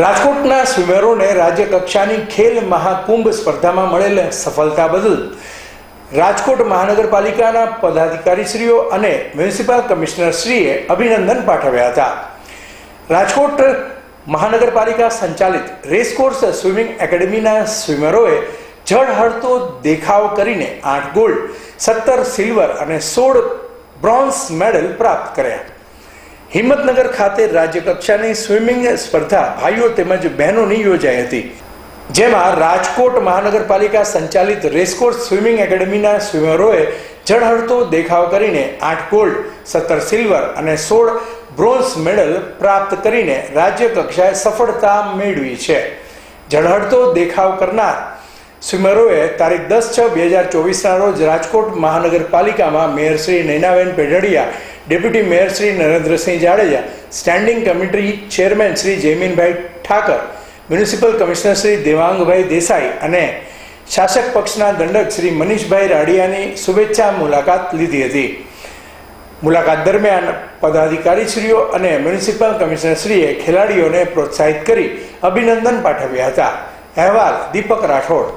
રાજકોટના સ્વિમરોને રાજ્ય કક્ષાની ખેલ મહાકુંભ સ્પર્ધામાં મળેલ સફળતા બદલ રાજકોટ મહાનગરપાલિકાના પદાધિકારીશ્રીઓ અને મ્યુનિસિપલ કમિશનરશ્રીએ અભિનંદન પાઠવ્યા હતા. રાજકોટ મહાનગરપાલિકા સંચાલિત રેસકોર્સ સ્વિમિંગ એકેડમીના સ્વિમરોએ જળહળતો દેખાવ કરીને આઠ ગોલ્ડ, સત્તર સિલ્વર અને સોળ બ્રોન્ઝ મેડલ પ્રાપ્ત કર્યા. હિંમતનગર ખાતે રાજ્ય કક્ષાની સ્વિમિંગ સ્પર્ધા ભાઈઓ તેમજ બહેનોની યોજાઈ હતી, જેમાં રાજકોટ મહાનગરપાલિકા સંચાલિત રેસકોર્સ સ્વિમિંગ એકેડમીના સ્વિમરોએ જળહળતો દેખાવ કરીને આઠ ગોલ્ડ, સત્તર સિલ્વર અને સોળ બ્રોન્ઝ મેડલ પ્રાપ્ત કરીને રાજ્ય કક્ષાએ સફળતા મેળવી છે. જળહળતો દેખાવ કરનાર સ્વિમરોએ તારીખ દસ છ બે હજાર ચોવીસના રોજ રાજકોટ મહાનગરપાલિકામાં mayor Shri Nainaben Pedhadiya deputy mayor Shri Narendrasinh Jadeja, standing committee chairman Shri Jayminbhai Thakar, municipal commissioner Shri Devangbhai Desai અને શાસક પક્ષના દંડક શ્રી મનીષભાઈ રાડિયાની શુભેચ્છા મુલાકાત લીધી હતી. મુલાકાત દરમિયાન પદાધિકારીશ્રીઓ અને મ્યુનિસિપલ કમિશનરશ્રીએ ખેલાડીઓને પ્રોત્સાહિત કરી અભિનંદન પાઠવ્યા હતા. અહેવાલ દીપક રાઠોડ.